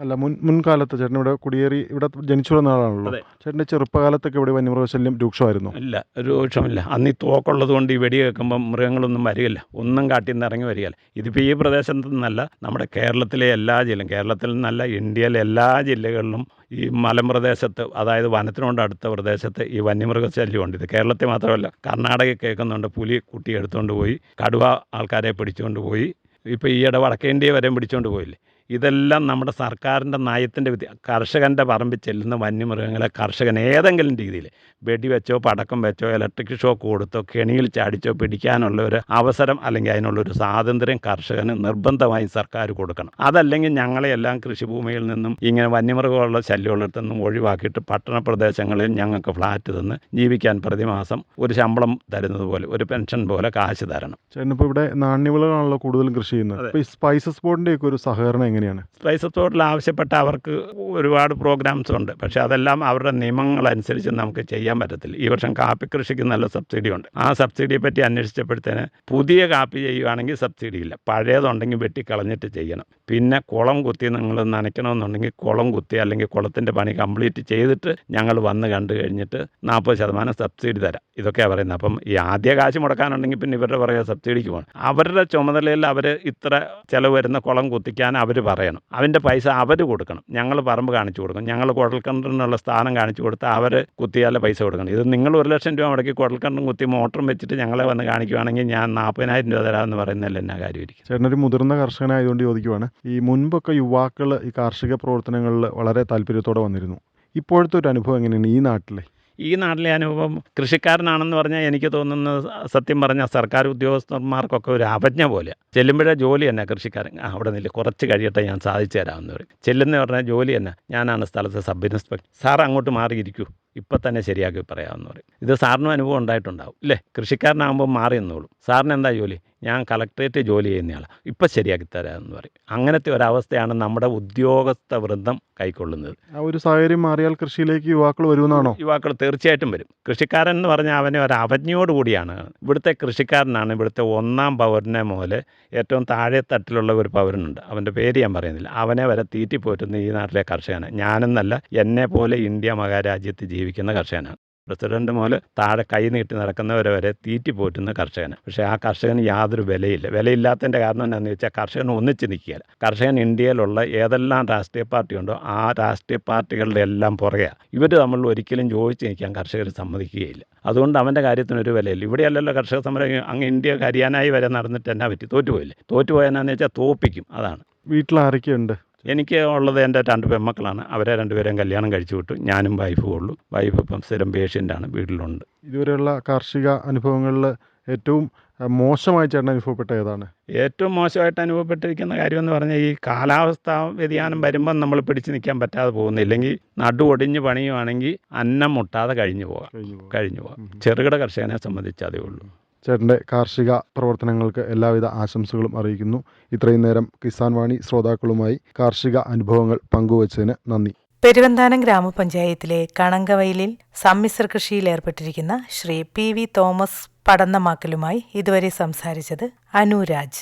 അല്ല മുൻ മുൻകാലത്ത് ചേട്ടൻ ഇവിടെ കുടിയേറി ഇവിടെ ജനിച്ചു വളർന്ന ആളാണല്ലോ ചേട്ടന്റെ ചെറുപ്പകാലത്തൊക്കെ ഇവിടെ വന്യമൃഗശല്യം രൂക്ഷമായിരുന്നു? ഇല്ല രൂക്ഷമില്ല അന്ന് ഈ തോക്കുള്ളത് കൊണ്ട് ഈ വെടി കേൾക്കുമ്പം മൃഗങ്ങളൊന്നും വരികയില്ല. ഒന്നും കാട്ടിൽ നിന്ന് ഇറങ്ങി വരികയില്ല. ഇതിപ്പോൾ ഈ പ്രദേശത്ത് നിന്നല്ല നമ്മുടെ കേരളത്തിലെ എല്ലാ ജില്ലയും കേരളത്തിൽ നിന്നല്ല ഇന്ത്യയിലെ എല്ലാ ജില്ലകളിലും ഈ മലമ്പ്രദേശത്ത് അതായത് വനത്തിനോട് അടുത്ത പ്രദേശത്ത് ഈ വന്യമൃഗശല്യമുണ്ട്. ഇത് കേരളത്തിൽ മാത്രമല്ല കർണാടകയിൽ കേൾക്കുന്നുണ്ട്. പുലി കുട്ടി എടുത്തുകൊണ്ട് പോയി കടുവ ആൾക്കാരെ പിടിച്ചുകൊണ്ട് പോയി. ഇപ്പോൾ ഈയിടെ വടക്കേ ഇന്ത്യ വരെ പിടിച്ചുകൊണ്ട് പോയില്ലേ? ഇതെല്ലാം നമ്മുടെ സർക്കാരിന്റെ നയത്തിന്റെ കർഷകന്റെ പറമ്പിൽ ചെല്ലുന്ന വന്യമൃഗങ്ങളെ കർഷകൻ ഏതെങ്കിലും രീതിയിൽ വെടിവെച്ചോ പടക്കം വെച്ചോ ഇലക്ട്രിക് ഷോക്ക് കൊടുത്തോ കെണിയിൽ ചാടിച്ചോ പിടിക്കാനുള്ള ഒരു അവസരം അല്ലെങ്കിൽ അതിനുള്ളൊരു സ്വാതന്ത്ര്യം കർഷകന് നിർബന്ധമായും സർക്കാർ കൊടുക്കണം. അതല്ലെങ്കിൽ ഞങ്ങളെയെല്ലാം കൃഷിഭൂമിയിൽ നിന്നും ഇങ്ങനെ വന്യമൃഗമുള്ള ശല്യമുള്ളിടത്തു നിന്നും ഒഴിവാക്കിയിട്ട് പട്ടണ പ്രദേശങ്ങളിൽ ഞങ്ങൾക്ക് ഫ്ലാറ്റ് തന്ന് ജീവിക്കാൻ പ്രതിമാസം ഒരു ശമ്പളം തരുന്നത് പോലെ ഒരു പെൻഷൻ പോലെ കാശ് തരണം. ചേട്ടനിപ്പോൾ ഇവിടെ നാണ്യവിളകളാണല്ലോ കൂടുതലും കൃഷി ചെയ്യുന്നത്. ഈ സ്പൈസസ് ബോർഡിന്റെയൊക്കെ ഒരു സഹകരണം എങ്ങനെയാണ്? സ്പൈസസ് ബോർഡിൽ ആവശ്യപ്പെട്ട അവർക്ക് ഒരുപാട് പ്രോഗ്രാംസ് ഉണ്ട്. പക്ഷേ അതെല്ലാം അവരുടെ നിയമങ്ങൾ അനുസരിച്ച് നമുക്ക് ചെയ്യാൻ പറ്റത്തില്ല. ഈ വർഷം കാപ്പി കൃഷിക്ക് നല്ല സബ്സിഡി ഉണ്ട്. ആ സബ്സിഡിയെ പറ്റി അന്വേഷിച്ചപ്പോഴത്തേന് പുതിയ കാപ്പി ചെയ്യുവാണെങ്കിൽ സബ്സിഡി ഇല്ല. പഴയതുണ്ടെങ്കിൽ വെട്ടിക്കളഞ്ഞിട്ട് ചെയ്യണം. പിന്നെ കുളം കുത്തി നിങ്ങൾ നനയ്ക്കണമെന്നുണ്ടെങ്കിൽ കുളം കുത്തി അല്ലെങ്കിൽ കുളത്തിന്റെ പണി കംപ്ലീറ്റ് ചെയ്തിട്ട് ഞങ്ങൾ വന്ന് കണ്ടു കഴിഞ്ഞിട്ട് നാൽപ്പത് ശതമാനം സബ്സിഡി തരാം. ഇതൊക്കെയാണ് പറയുന്നത്. അപ്പം ഈ ആദ്യ കാശ് മുടക്കാനുണ്ടെങ്കിൽ പിന്നെ ഇവരുടെ പറയുക സബ്സിഡിക്ക് പോകണം. അവരുടെ ചുമതലയിൽ അവർ ഇത്ര ചിലവ് വരുന്ന കുളം കുത്തിക്കാൻ അവർ പറയണം. അതിന്റെ പൈസ അവർ കൊടുക്കണം. ഞങ്ങൾ പറമ്പ് കാണിച്ചു കൊടുക്കും ഞങ്ങൾ കുഴൽക്കിണറിനുള്ള സ്ഥാനം കാണിച്ചു കൊടുത്താൽ അവർ കുത്തിയാലേ പൈസ കൊടുക്കണം ഇത് നിങ്ങൾ ഒരു ലക്ഷം രൂപ മുടക്കി കുഴൽക്കിണറും കുത്തി മോട്ടറും വെച്ചിട്ട് ഞങ്ങളെ വന്ന് കാണിക്കുവാണെങ്കിൽ ഞാൻ നാൽപ്പതിനായിരം രൂപ തരാമെന്ന് പറയുന്നതല്ല എന്നാ കാര്യമായിരിക്കും. ചേട്ടനൊരു മുതിർന്ന കർഷകനായതുകൊണ്ട് ചോദിക്കുവാണ് ഈ മുൻപൊക്കെ യുവാക്കൾ ഈ കാർഷിക പ്രവർത്തനങ്ങളിൽ വളരെ താല്പര്യത്തോടെ വന്നിരുന്നു. ഇപ്പോഴത്തെ ഒരു അനുഭവം എങ്ങനെയാണ് ഈ നാട്ടിലെ? ഈ നാട്ടിലെ അനുഭവം കൃഷിക്കാരനാണെന്ന് പറഞ്ഞാൽ എനിക്ക് തോന്നുന്നത് സത്യം പറഞ്ഞാൽ സർക്കാർ ഉദ്യോഗസ്ഥന്മാർക്കൊക്കെ ഒരു അവജ്ഞ പോലെ ചെല്ലുമ്പോഴേ ജോലി തന്നെ കൃഷിക്കാരൻ. അവിടെ നില്ല കുറച്ച് കഴിയട്ടെ ഞാൻ സാധിച്ചു തരാമെന്ന് പറയും. ചെല്ലുന്ന പറഞ്ഞാൽ ജോലി തന്നെ. ഞാനാണ് സ്ഥലത്ത് സബ് ഇൻസ്പെക്ടർ. സാർ അങ്ങോട്ട് മാറിയിരിക്കൂ. ഇപ്പം തന്നെ ശരിയാക്കി പറയാമെന്ന് പറയും. ഇത് സാറിനും അനുഭവം ഉണ്ടായിട്ടുണ്ടാവും. ഇല്ലേ? കൃഷിക്കാരനാകുമ്പോൾ മാറി നിന്നോളും. സാറിന് എന്താ ജോലി? ഞാൻ കളക്ട്രേറ്റ് ജോലി ചെയ്യുന്നയാളാണ് ഇപ്പം ശരിയാക്കി തരാമെന്ന് പറയും. അങ്ങനത്തെ ഒരവസ്ഥയാണ് നമ്മുടെ ഉദ്യോഗസ്ഥ വൃന്ദം കൈക്കൊള്ളുന്നത്. ആ ഒരു സാഹചര്യം മാറിയാൽ കൃഷിയിലേക്ക് യുവാക്കൾ വരുമെന്നാണോ? യുവാക്കൾ തീർച്ചയായിട്ടും വരും. കൃഷിക്കാരൻ എന്ന് പറഞ്ഞാൽ അവനെ ഒരു അവജ്ഞയോട് കൂടിയാണ്. ഇവിടുത്തെ കൃഷിക്കാരനാണ് ഇവിടുത്തെ ഒന്നാം പൗരനെ മുതൽ ഏറ്റവും താഴെ തട്ടിലുള്ള ഒരു പൗരനുണ്ട്. അവന്റെ പേര് ഞാൻ പറയുന്നില്ല. അവനെ വരെ തീറ്റിപ്പോറ്റുന്ന ഈ നാട്ടിലെ കർഷകനാണ്. ഞാനെന്നല്ല എന്നെ പോലെ ഇന്ത്യ മഹാരാജ്യത്ത് ജീവിക്കുന്ന കർഷകനാണ്. പ്രസിഡന്റ് മുതൽ താഴെ കൈ നീട്ടി നടക്കുന്നവരെ വരെ തീറ്റി പോറ്റുന്ന കർഷകന്. പക്ഷേ ആ കർഷകന് യാതൊരു വിലയില്ല. വിലയില്ലാത്തതിന്റെ കാരണം എന്താണെന്ന് വെച്ചാൽ കർഷകൻ ഒന്നിച്ച് നിൽക്കുകയില്ല കർഷകൻ ഇന്ത്യയിലുള്ള ഏതെല്ലാം രാഷ്ട്രീയ പാർട്ടി ഉണ്ടോ ആ രാഷ്ട്രീയ പാർട്ടികളുടെ എല്ലാം പുറകെയാണ് ഇവർ നമ്മൾ ഒരിക്കലും ചോദിച്ച് നിൽക്കാൻ കർഷകർ സമ്മതിക്കുകയില്ല. അതുകൊണ്ട് അവന്റെ കാര്യത്തിന് ഒരു വിലയില്ല. ഇവിടെയല്ലല്ലോ കർഷക സമരം. അങ്ങ് ഇന്ത്യ ഹരിയാനായി വരെ നടന്നിട്ട് എന്നാ പറ്റി? തോറ്റുപോയില്ലേ? തോറ്റുപോയെന്നാന്ന് വെച്ചാൽ തോപ്പിക്കും. അതാണ്. വീട്ടിൽ ആരൊക്കെയുണ്ട്? എനിക്ക് ഉള്ളത് എന്റെ രണ്ട് പെൺമക്കളാണ്. അവരെ രണ്ടുപേരെയും കല്യാണം കഴിച്ചു വിട്ടു. ഞാനും വൈഫും ഉള്ളൂ. വൈഫ് ഇപ്പം സ്ഥിരം പേഷ്യന്റാണ് വീട്ടിലുണ്ട്. ഇതുവരെയുള്ള കാർഷിക അനുഭവങ്ങളിൽ ഏറ്റവും മോശമായി ചേട്ടൻ അനുഭവപ്പെട്ട ഏതാണ്? ഏറ്റവും മോശമായിട്ട് അനുഭവപ്പെട്ടിരിക്കുന്ന കാര്യം എന്ന് പറഞ്ഞാൽ ഈ കാലാവസ്ഥ വ്യതിയാനം വരുമ്പം നമ്മൾ പിടിച്ചു നിൽക്കാൻ പറ്റാതെ പോകുന്നു ഇല്ലെങ്കിൽ നടു ഒടിഞ്ഞ് പണിയുവാണെങ്കിൽ അന്നം മുട്ടാതെ കഴിഞ്ഞു പോകാം. കഴിഞ്ഞു പോകും. കഴിഞ്ഞു പോകാം. ചെറുകിട കർഷകനെ സംബന്ധിച്ച് അതേ ഉള്ളൂ. ചേട്ടന്റെ കാർഷിക പ്രവർത്തനങ്ങൾക്ക് എല്ലാവിധ ആശംസകളും അറിയിക്കുന്നു. ഇത്രയും നേരം കിസാൻ വാണി ശ്രോതാക്കളുമായി കാർഷിക അനുഭവങ്ങൾ പങ്കുവച്ചതിന് നന്ദി. പെരുവന്താനം ഗ്രാമപഞ്ചായത്തിലെ കണങ്കവയലിൽ സമ്മിശ്ര കൃഷിയിൽ ഏർപ്പെട്ടിരിക്കുന്ന ശ്രീ പി വി തോമസ് പടന്നമാക്കലുമായി ഇതുവരെ സംസാരിച്ചത് അനുരാജ്.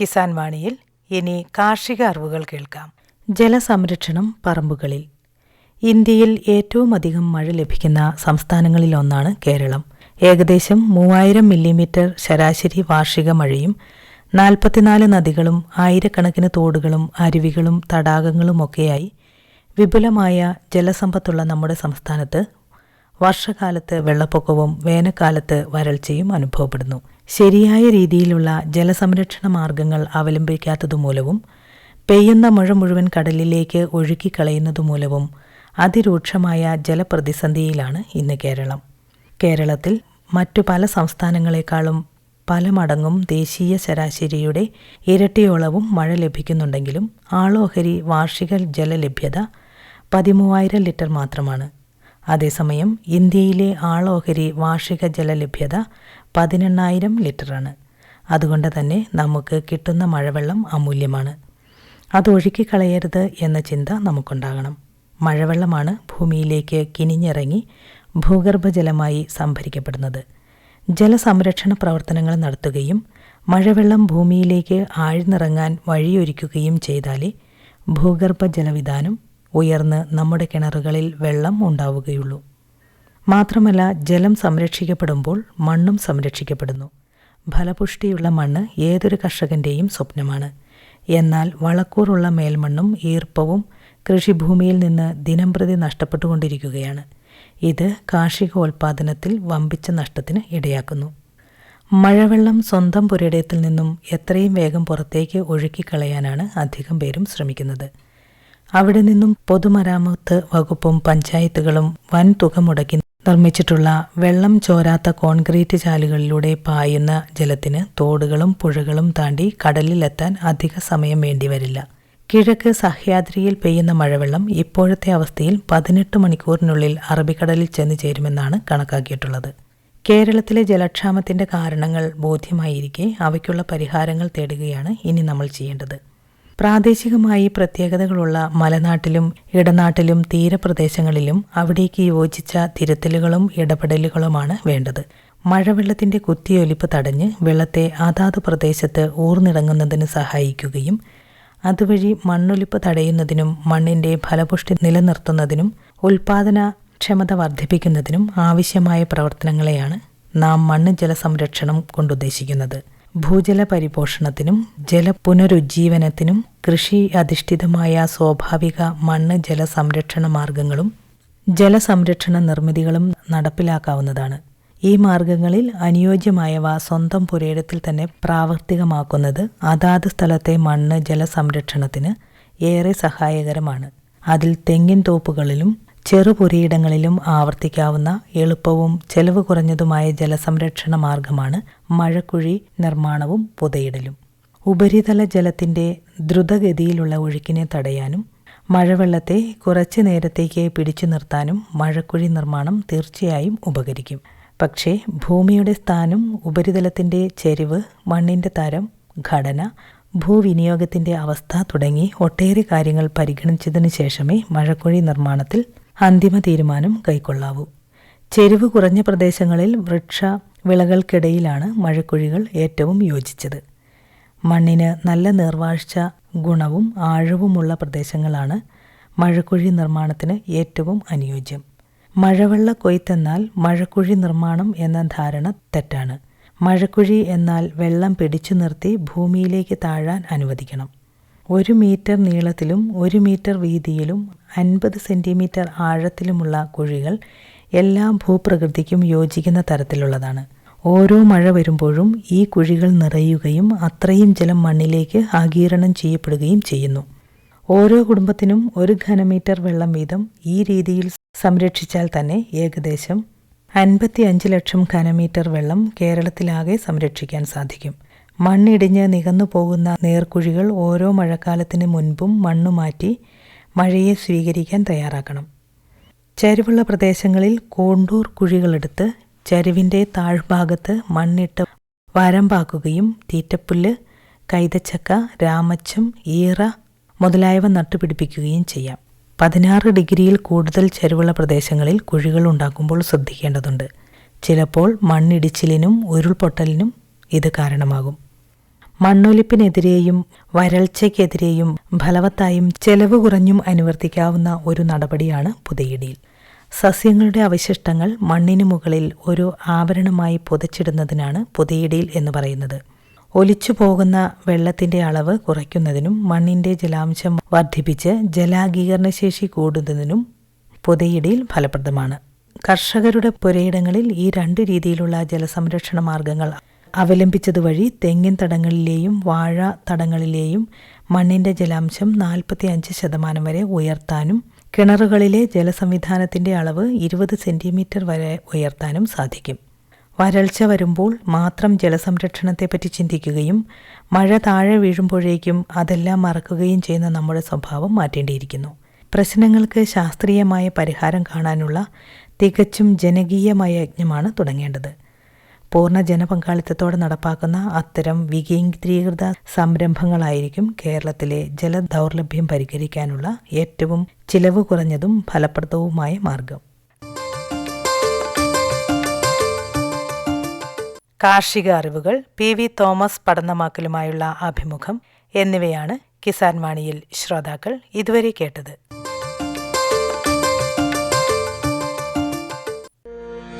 കിസാൻ വാണിയിൽ ഇനി കാർഷിക അറിവുകൾ കേൾക്കാം. ജലസംരക്ഷണം പറമ്പുകളിൽ. ഇന്ത്യയിൽ ഏറ്റവും അധികം മഴ ലഭിക്കുന്ന സംസ്ഥാനങ്ങളിലൊന്നാണ് കേരളം. ഏകദേശം മൂവായിരം മില്ലിമീറ്റർ ശരാശരി വാർഷിക മഴയും നാൽപ്പത്തിനാല് നദികളും ആയിരക്കണക്കിന് തോടുകളും അരുവികളും തടാകങ്ങളുമൊക്കെയായി വിപുലമായ ജലസമ്പത്തുള്ള നമ്മുടെ സംസ്ഥാനത്ത് വർഷകാലത്ത് വെള്ളപ്പൊക്കവും വേനൽക്കാലത്ത് വരൾച്ചയും അനുഭവപ്പെടുന്നു. ശരിയായ രീതിയിലുള്ള ജലസംരക്ഷണ മാർഗങ്ങൾ അവലംബിക്കാത്തതുമൂലവും പെയ്യുന്ന മഴ മുഴുവൻ കടലിലേക്ക് ഒഴുക്കിക്കളയുന്നതുമൂലവും അതിരൂക്ഷമായ ജലപ്രതിസന്ധിയിലാണ് ഇന്ന് കേരളം. കേരളത്തിൽ മറ്റു പല സംസ്ഥാനങ്ങളെക്കാളും പല മടങ്ങും ദേശീയ ശരാശരിയുടെ ഇരട്ടിയോളവും മഴ ലഭിക്കുന്നുണ്ടെങ്കിലും ആളോഹരി വാർഷിക ജലലഭ്യത പതിമൂവായിരം ലിറ്റർ മാത്രമാണ്. അതേസമയം ഇന്ത്യയിലെ ആളോഹരി വാർഷിക ജലലഭ്യത പതിനെണ്ണായിരം ലിറ്ററാണ്. അതുകൊണ്ട് തന്നെ നമുക്ക് കിട്ടുന്ന മഴവെള്ളം അമൂല്യമാണ്. അത് ഒഴുക്കിക്കളയരുത് എന്ന ചിന്ത നമുക്കുണ്ടാകണം. മഴവെള്ളമാണ് ഭൂമിയിലേക്ക് കിനിഞ്ഞിറങ്ങി ഭൂഗർഭജലമായി സംഭരിക്കപ്പെടുന്നത്. ജലസംരക്ഷണ പ്രവർത്തനങ്ങൾ നടത്തുകയും മഴവെള്ളം ഭൂമിയിലേക്ക് ആഴ്ന്നിറങ്ങാൻ വഴിയൊരുക്കുകയും ചെയ്താലേ ഭൂഗർഭ ജലവിധാനം ഉയർന്ന് നമ്മുടെ കിണറുകളിൽ വെള്ളം ഉണ്ടാവുകയുള്ളൂ. മാത്രമല്ല ജലം സംരക്ഷിക്കപ്പെടുമ്പോൾ മണ്ണും സംരക്ഷിക്കപ്പെടുന്നു. ഫലപുഷ്ടിയുള്ള മണ്ണ് ഏതൊരു കർഷകന്റെയും സ്വപ്നമാണ്. എന്നാൽ വളക്കൂറുള്ള മേൽമണ്ണും ഈർപ്പവും കൃഷിഭൂമിയിൽ നിന്ന് ദിനംപ്രതി നഷ്ടപ്പെട്ടുകൊണ്ടിരിക്കുകയാണ്. ഇത് കാർഷികോൽപാദനത്തിൽ വമ്പിച്ച നഷ്ടത്തിന് ഇടയാക്കുന്നു. മഴവെള്ളം സ്വന്തം പുരയിടത്തിൽ നിന്നും എത്രയും വേഗം പുറത്തേക്ക് ഒഴുക്കിക്കളയാനാണ് അധികം പേരും ശ്രമിക്കുന്നത്. അവിടെ നിന്നും പൊതുമരാമത്ത് വകുപ്പും പഞ്ചായത്തുകളും വൻ തുക മുടക്കി നിർമ്മിച്ചിട്ടുള്ള വെള്ളം ചോരാത്ത കോൺക്രീറ്റ് ചാലുകളിലൂടെ പായുന്ന ജലത്തിന് തോടുകളും പുഴകളും താണ്ടി കടലിലെത്താൻ അധിക സമയം വേണ്ടിവരില്ല കിഴക്ക് സഹ്യാദ്രിയിൽ പെയ്യുന്ന മഴവെള്ളം ഇപ്പോഴത്തെ അവസ്ഥയിൽ പതിനെട്ട് മണിക്കൂറിനുള്ളിൽ അറബിക്കടലിൽ ചെന്ന് ചേരുമെന്നാണ് കണക്കാക്കിയിട്ടുള്ളത്. കേരളത്തിലെ ജലക്ഷാമത്തിന്റെ കാരണങ്ങൾ ബോധ്യമായിരിക്കെ അവയ്ക്കുള്ള പരിഹാരങ്ങൾ തേടുകയാണ് ഇനി നമ്മൾ ചെയ്യേണ്ടത്. പ്രാദേശികമായി പ്രത്യേകതകളുള്ള മലനാട്ടിലും ഇടനാട്ടിലും തീരപ്രദേശങ്ങളിലും അവിടേക്ക് യോജിച്ച തിരുത്തലുകളും ഇടപെടലുകളുമാണ് വേണ്ടത്. മഴവെള്ളത്തിന്റെ കുത്തിയൊലിപ്പ് തടഞ്ഞ് വെള്ളത്തെ അതാത് പ്രദേശത്ത് ഊർന്നിറങ്ങുന്നതിന് സഹായിക്കുകയും അതുവഴി മണ്ണൊലിപ്പ് തടയുന്നതിനും മണ്ണിന്റെ ഫലപുഷ്ടി നിലനിർത്തുന്നതിനും ഉൽപാദന ക്ഷമത വർദ്ധിപ്പിക്കുന്നതിനും ആവശ്യമായ പ്രവർത്തനങ്ങളെയാണ് നാം മണ്ണ് ജലസംരക്ഷണം കൊണ്ടുദ്ദേശിക്കുന്നത്. ഭൂജല പരിപോഷണത്തിനും ജല പുനരുജ്ജീവനത്തിനും കൃഷി അധിഷ്ഠിതമായ സ്വാഭാവിക മണ്ണ് ജല സംരക്ഷണ മാർഗങ്ങളും ജലസംരക്ഷണ നിർമ്മിതികളും നടപ്പിലാക്കാവുന്നതാണ്. ഈ മാർഗങ്ങളിൽ അനുയോജ്യമായവ സ്വന്തം പുരയിടത്തിൽ തന്നെ പ്രാവർത്തികമാക്കുന്നത് അതാത് സ്ഥലത്തെ മണ്ണ് ജലസംരക്ഷണത്തിന് ഏറെ സഹായകരമാണ്. അതിൽ തെങ്ങിൻ തോപ്പുകളിലും ചെറുപുരയിടങ്ങളിലും ആവർത്തിക്കാവുന്ന എളുപ്പവും ചെലവ് കുറഞ്ഞതുമായ ജലസംരക്ഷണ മാർഗമാണ് മഴക്കുഴി നിർമ്മാണവും പുതയിടലും. ഉപരിതല ജലത്തിന്റെ ദ്രുതഗതിയിലുള്ള ഒഴുക്കിനെ തടയാനും മഴവെള്ളത്തെ കുറച്ചു നേരത്തേക്ക് പിടിച്ചു നിർത്താനും മഴക്കുഴി നിർമ്മാണം തീർച്ചയായും ഉപകരിക്കും. പക്ഷേ ഭൂമിയുടെ സ്ഥാനം ഉപരിതലത്തിന്റെ ചെരിവ് മണ്ണിന്റെ തരം ഘടന ഭൂവിനിയോഗത്തിന്റെ അവസ്ഥ തുടങ്ങി ഒട്ടേറെ കാര്യങ്ങൾ പരിഗണിച്ചതിനു ശേഷമേ മഴക്കുഴി നിർമ്മാണത്തിൽ അന്തിമ തീരുമാനം കൈക്കൊള്ളാവൂ. ചെരിവ് കുറഞ്ഞ പ്രദേശങ്ങളിൽ വൃക്ഷ വിളകൾക്കിടയിലാണ് മഴക്കുഴികൾ ഏറ്റവും യോജിച്ചത്. മണ്ണിന് നല്ല നീർവാഴ്ച ഗുണവും ആഴവുമുള്ള പ്രദേശങ്ങളാണ് മഴക്കുഴി നിർമ്മാണത്തിന് ഏറ്റവും അനുയോജ്യം. മഴവെള്ള കൊയ്ത്തെന്നാൽ മഴക്കുഴി നിർമ്മാണം എന്ന ധാരണ തെറ്റാണ്. മഴക്കുഴി എന്നാൽ വെള്ളം പിടിച്ചു നിർത്തി ഭൂമിയിലേക്ക് താഴാൻ അനുവദിക്കണം. ഒരു മീറ്റർ നീളത്തിലും ഒരു മീറ്റർ വീതിയിലും അൻപത് സെന്റിമീറ്റർ ആഴത്തിലുമുള്ള കുഴികൾ എല്ലാ ഭൂപ്രകൃതിക്കും യോജിക്കുന്ന തരത്തിലുള്ളതാണ്. ഓരോ മഴ വരുമ്പോഴും ഈ കുഴികൾ നിറയുകയും അത്രയും ജലം മണ്ണിലേക്ക് ആഗീരണം ചെയ്യപ്പെടുകയും ചെയ്യുന്നു. ഓരോ കുടുംബത്തിനും ഒരു ഘനമീറ്റർ വെള്ളം വീതം ഈ രീതിയിൽ സംരക്ഷിച്ചാൽ തന്നെ ഏകദേശം അൻപത്തി അഞ്ച് ലക്ഷം ഘനമീറ്റർ വെള്ളം കേരളത്തിലാകെ സംരക്ഷിക്കാൻ സാധിക്കും. മണ്ണിടിഞ്ഞ് നികന്നു പോകുന്ന നേർക്കുഴികൾ ഓരോ മഴക്കാലത്തിന് മുൻപും മണ്ണ് മാറ്റി മഴയെ സ്വീകരിക്കാൻ തയ്യാറാക്കണം. ചരിവുള്ള പ്രദേശങ്ങളിൽ കോണ്ടൂർ കുഴികളെടുത്ത് ചരിവിന്റെ താഴ്ഭാഗത്ത് മണ്ണിട്ട് വരമ്പാക്കുകയും തീറ്റപ്പുല്ല് കൈതച്ചക്ക രാമച്ചം ഈറ മുതലായവ നട്ടുപിടിപ്പിക്കുകയും ചെയ്യാം. പതിനാറ് ഡിഗ്രിയിൽ കൂടുതൽ ചരിവുള്ള പ്രദേശങ്ങളിൽ കുഴികൾ ഉണ്ടാക്കുമ്പോൾ ശ്രദ്ധിക്കേണ്ടതുണ്ട്. ചിലപ്പോൾ മണ്ണിടിച്ചിലിനും ഉരുൾപൊട്ടലിനും ഇത് കാരണമാകും. മണ്ണൊലിപ്പിനെതിരെയും വരൾച്ചയ്ക്കെതിരെയും ഫലവത്തായും ചെലവ് കുറഞ്ഞും അനുവർത്തിക്കാവുന്ന ഒരു നടപടിയാണ് പുതയിടിയിൽ സസ്യങ്ങളുടെ അവശിഷ്ടങ്ങൾ മണ്ണിനു മുകളിൽ ഒരു ആവരണമായി പുതച്ചിടുന്നതിനാണ് പുതയിടിയിൽ എന്ന് പറയുന്നത്. ഒലിച്ചു പോകുന്ന വെള്ളത്തിന്റെ അളവ് കുറയ്ക്കുന്നതിനും മണ്ണിന്റെ ജലാംശം വർദ്ധിപ്പിച്ച് ജലാഗീകരണശേഷി കൂടുന്നതിനും പുതയിടിയിൽ ഫലപ്രദമാണ്. കർഷകരുടെ പുരയിടങ്ങളിൽ ഈ രണ്ട് രീതിയിലുള്ള ജലസംരക്ഷണ മാർഗങ്ങൾ അവലംബിച്ചതുവഴി തെങ്ങിൻ തടങ്ങളിലെയും വാഴ തടങ്ങളിലെയും മണ്ണിന്റെ ജലാംശം നാൽപ്പത്തി അഞ്ച് ശതമാനം വരെ ഉയർത്താനും കിണറുകളിലെ ജലസംവിധാനത്തിന്റെ അളവ് ഇരുപത് സെന്റിമീറ്റർ വരെ ഉയർത്താനും സാധിക്കും. വരൾച്ച വരുമ്പോൾ മാത്രം ജലസംരക്ഷണത്തെപ്പറ്റി ചിന്തിക്കുകയും മഴ താഴെ വീഴുമ്പോഴേക്കും അതെല്ലാം മറക്കുകയും ചെയ്യുന്ന നമ്മുടെ സ്വഭാവം മാറ്റേണ്ടിയിരിക്കുന്നു. പ്രശ്നങ്ങൾക്ക് ശാസ്ത്രീയമായ പരിഹാരം കാണാനുള്ള തികച്ചും ജനകീയമായ യജ്ഞമാണ് തുടങ്ങേണ്ടത്. പൂർണ ജനപങ്കാളിത്തത്തോടെ നടപ്പാക്കുന്ന അത്തരം വികേന്ദ്രീകൃത സംരംഭങ്ങളായിരിക്കും കേരളത്തിലെ ജലദൗർലഭ്യം പരിഹരിക്കാനുള്ള ഏറ്റവും ചിലവ് കുറഞ്ഞതും ഫലപ്രദവുമായ മാർഗം. കാർഷിക അറിവുകൾ പി വി തോമസ് പഠനമാക്കലുമായുള്ള അഭിമുഖം എന്നിവയാണ് കിസാൻ വാണിയിൽ ശ്രോതാക്കൾ ഇതുവരെ കേട്ടത്.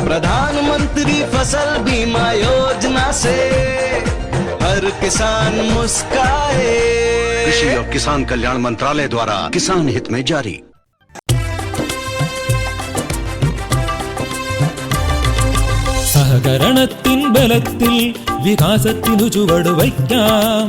प्रधानमंत्री फसल बीमा योजना से हर किसान मुस्काए कृषि और किसान कल्याण मंत्रालय द्वारा किसान हित में जारी സഹകരണത്തിൻ ബലത്തിൽ വികാസത്തിനു ചുവടുവയ്ക്കാം